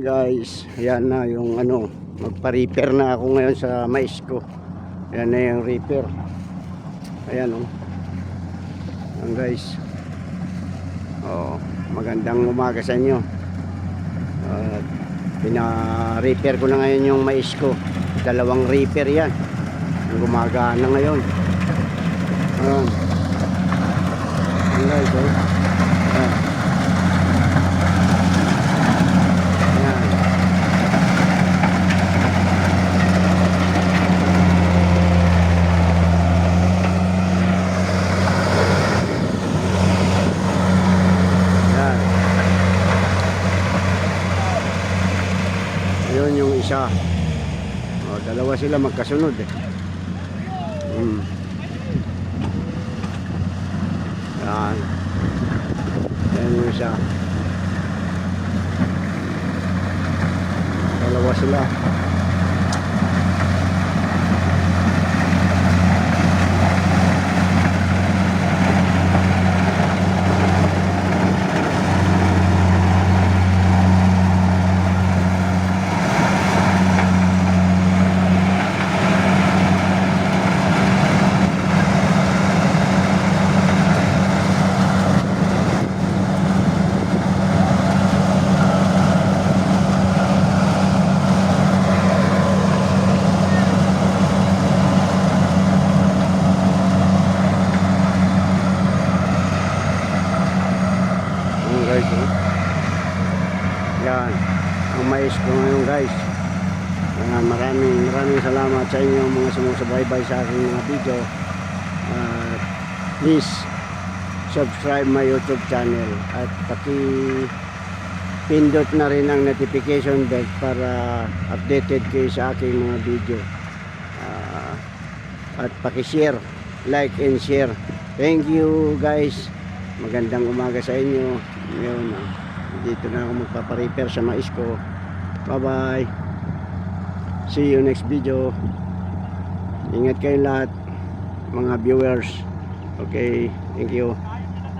guys. Yan na yung ano magpa-repair na ako ngayon sa mais ko. Yan na yung repair. Ayan oh. Yan guys. Oh magandang umaga sa inyo. At pina-repair ko na ngayon yung mais ko. Dalawang repair yan. Yung gumagana ngayon. Ayan. Yan guys oh ayan Ayan. Ayan. Yun yung isa. O, dalawa sila magkasunod eh. Hmm. Yan. Yan yung isa. Dalawa sila. Yung guys, oh. Yan. Ang mais ko ngayon guys. Ah, maraming maraming salamat sa inyo mga sumusubaybay sa aking mga video. Ah, please subscribe my YouTube channel at paki pindot na rin ang notification bell para updated kayo sa aking mga video. Ah, at paki-share, like and share. Thank you guys. Magandang umaga sa inyo. Ngayon, ah, dito na ako magpaparepair sa mais ko. Bye-bye. See you next video. Ingat kayo lahat, mga viewers. Okay, thank you.